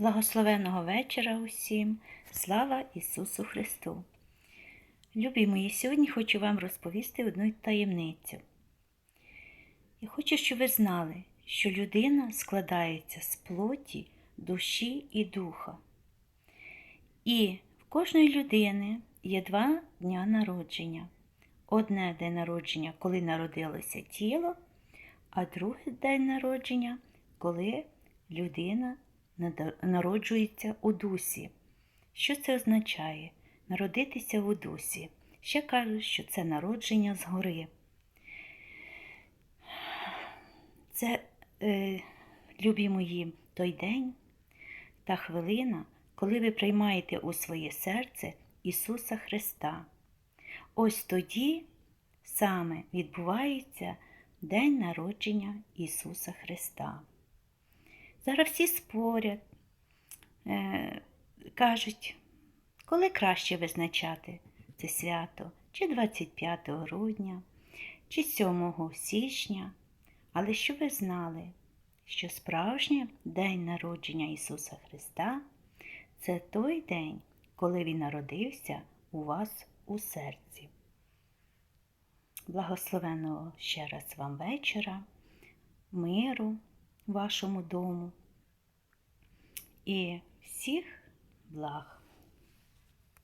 Благословеного вечора усім, слава Ісусу Христу! Любі мої, сьогодні хочу вам розповісти одну таємницю. Я хочу, щоб ви знали, що людина складається з плоті, душі і духа. І в кожної людини є два дня народження. Одне день народження, коли народилося тіло, а другий день народження, коли людина народжується у дусі. Що це означає? Народитися у дусі. Ще кажуть, що це народження згори. Це, е, любі мої, той день та хвилина, коли ви приймаєте у своє серце Ісуса Христа. Ось тоді саме відбувається День народження Ісуса Христа. Зараз всі спорять, е, кажуть, коли краще визначати це свято, чи 25 грудня, чи 7 січня. Але що ви знали, що справжній день народження Ісуса Христа це той день, коли Він народився у вас у серці. Благословеного ще раз вам вечора, миру вашому дому і всіх благ.